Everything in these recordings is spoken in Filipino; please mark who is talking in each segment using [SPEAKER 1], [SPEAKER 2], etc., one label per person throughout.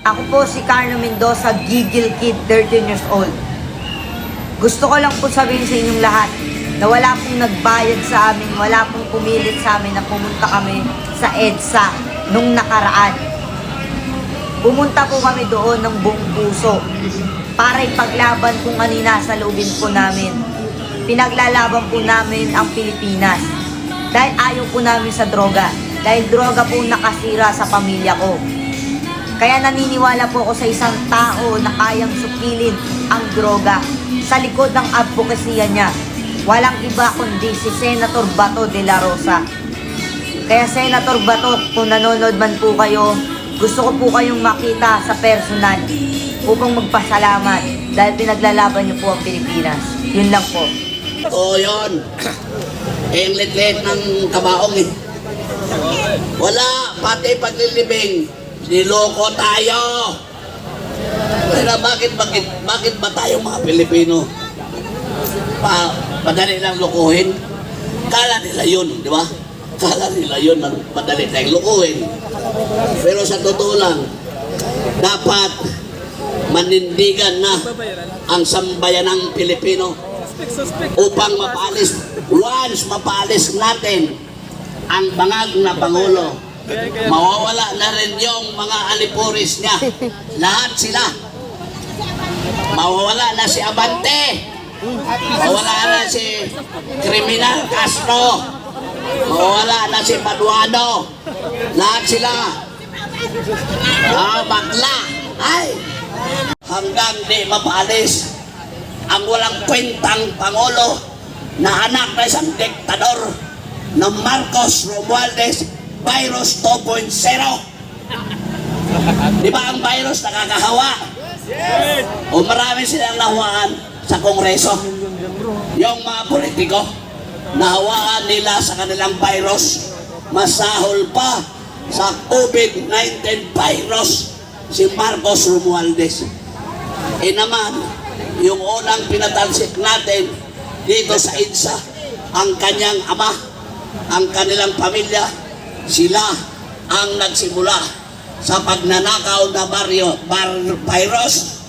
[SPEAKER 1] Ako po si Carlo Mendoza, Gigil Kid, 13 years old. Gusto ko lang po sabihin sa inyong lahat na wala pong nagbayad sa amin, wala pong pumilit sa amin na pumunta kami sa EDSA nung nakaraan. Pumunta po kami doon ng buong puso para ipaglaban kung ano nasa loobin po namin. Pinaglalaban po namin ang Pilipinas. Dahil ayaw po namin sa droga. Dahil droga po nakasira sa pamilya ko. Kaya naniniwala po ako sa isang tao na kayang supilin ang droga sa likod ng advokasya niya. Walang iba kundi si Senator Bato de la Rosa. Kaya Senator Bato, kung nanonood man po kayo, gusto ko po kayong makita sa personal upang magpasalamat dahil pinaglalaban niyo po ang Pilipinas. Yun lang po.
[SPEAKER 2] Oo, yun. Eh, ang lit-lit ng kabaong eh. Wala, pati paglilibing. Niloko tayo. Pero bakit, bakit, bakit ba tayo mga Pilipino? Pa, madali lang lukuhin. Kala nila yun, di ba? Kala nila yun, madali tayong lukuhin. Pero sa totoo lang, dapat manindigan na ang sambayan ng Pilipino upang mapalis, once mapalis natin ang bangag na Pangulo, mawawala na rin yung mga alipuris niya. Lahat sila. Mawawala na si Abante. Mawawala na si Criminal Castro. Mawawala na si Paduano. Lahat sila. Ah, bakla. Ay. Hanggang di mapalis ang walang kwentang Pangulo na anak na isang diktador na Marcos Romualdez Virus 2.0. Di ba ang virus nakakahawa? O marami silang nahawaan sa Kongreso. Yung mga politiko, nahawaan nila sa kanilang virus. Masahol pa sa COVID-19 virus si Marcos Romualdez. Eh naman, yung unang pinatalsik natin dito sa IDSA, ang kanyang ama, ang kanilang pamilya, sila ang nagsimula sa pagnanakaw na baryo, bar, virus.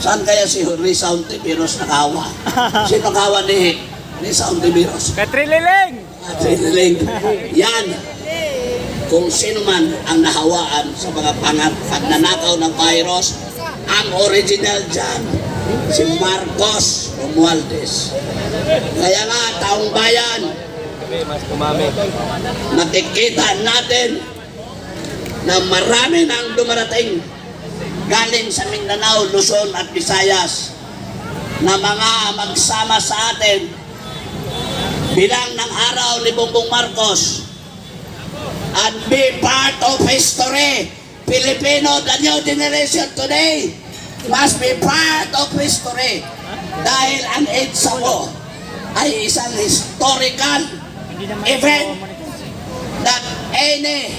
[SPEAKER 2] Saan kaya si Risa Ontiveros nakawa? Sino kawa ni Risa Ontiveros?
[SPEAKER 3] Katrililing!
[SPEAKER 2] Siniling. Yan. Kung sino man ang nahawaan sa mga pagnanakaw ng virus, ang original dyan, si Marcos Romualdez. Kaya nga, taong bayan,
[SPEAKER 3] Mas kumami.
[SPEAKER 2] nakikita natin na marami nang dumarating galing sa Mindanao, Luzon at Visayas na mga magsama sa atin bilang ng araw ni Bongbong Marcos and be part of history. Filipino, the new generation today must be part of history dahil ang EDSA mo ay isang historical event that any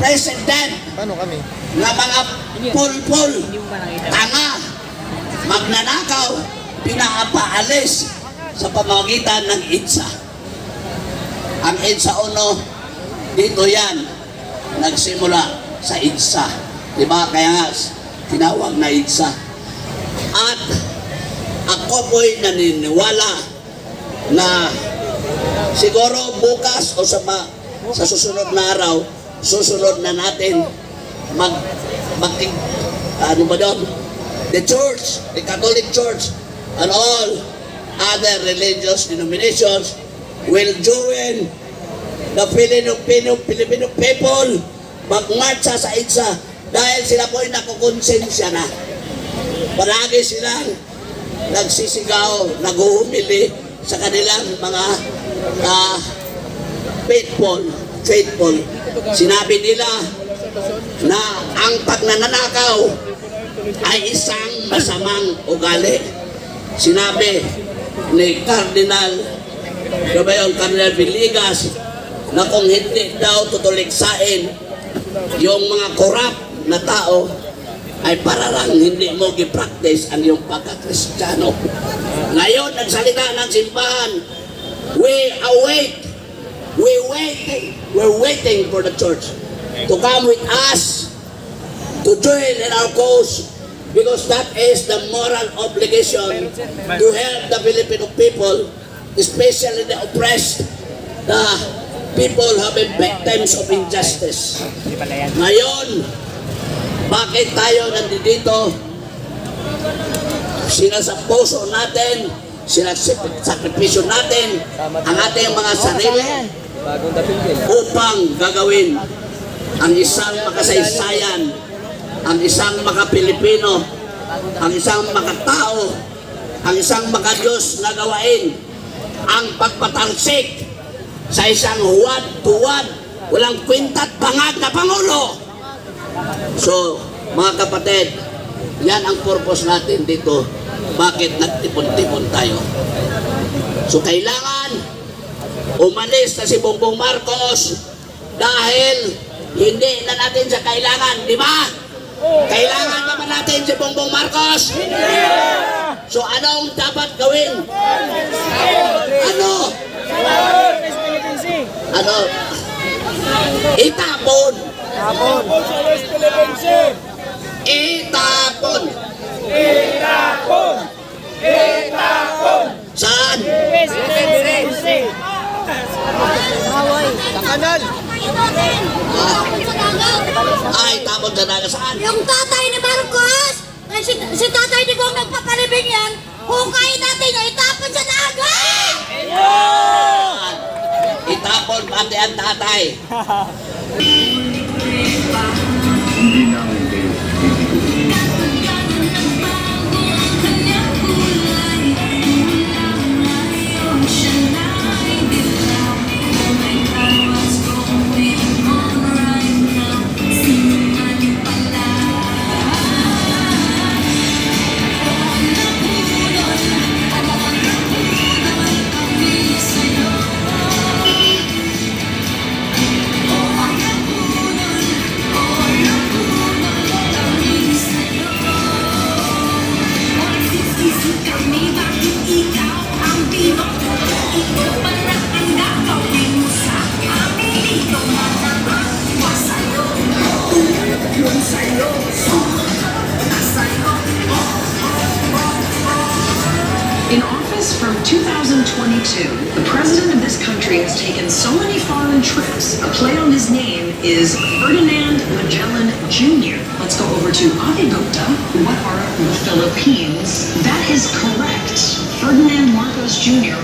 [SPEAKER 2] president
[SPEAKER 3] Paano kami?
[SPEAKER 2] na mga pulpul, tanga, magnanakaw, pinapaalis sa pamamagitan ng IDSA. Ang IDSA uno, dito yan, nagsimula sa IDSA. Di ba? Kaya nga, tinawag na IDSA. At ako po'y naniniwala na siguro bukas o sa, ma, sa susunod na araw, susunod na natin mag, mag ano ba doon? The church, the Catholic Church, and all other religious denominations will join the Filipino, Filipino, people magmarcha sa IDSA dahil sila po ay nakukonsensya na. Palagi silang nagsisigaw, naguhumili sa kanilang mga ah, faithful, faithful. Sinabi nila na ang pagnanakaw ay isang masamang ugali. Sinabi ni Cardinal, ba yun, Cardinal Villegas, na kung hindi daw tutuliksain yung mga korap na tao, ay para lang hindi mo gi-practice ang iyong pagkakristyano. Ngayon, nagsalita ng simbahan, we await, we waiting, we're waiting for the church to come with us to join in our cause because that is the moral obligation to help the Filipino people, especially the oppressed, the people who have been victims of injustice. Ngayon, bakit tayo nandito? Sila sa puso natin, sila sa sakripisyo natin, ang ating mga sarili upang gagawin ang isang makasaysayan, ang isang makapilipino, ang isang makatao, ang isang makadiyos na gawain, ang pagpatalsik sa isang huwad-tuwad, walang kwinta't bangag na Pangulo. So, mga kapatid, yan ang purpose natin dito. Bakit nagtipon-tipon tayo? So, kailangan umalis na si Bongbong Marcos dahil hindi na natin siya kailangan, di ba? Kailangan pa ba natin si Bongbong Marcos? So anong dapat gawin? Ano? Ano? Itapon.
[SPEAKER 3] Tapon sa West Philippine Sea!
[SPEAKER 2] Itapon.
[SPEAKER 3] Itapon! Itapon!
[SPEAKER 2] Saan?
[SPEAKER 3] Sea! Sa kanal!
[SPEAKER 2] Ay, tapon sa dagat. Saan?
[SPEAKER 4] Yung tatay ni Marcos, ay si, si tatay ni Gong nagpapalibing yan, hukay natin niya, itapon sa dagat!
[SPEAKER 2] Itapon pati ang tatay.
[SPEAKER 5] 2022, the president of this country has taken so many foreign trips. A play on his name is Ferdinand Magellan Jr. Let's go over to Avi What are the Philippines? That is correct. Ferdinand Marcos Jr.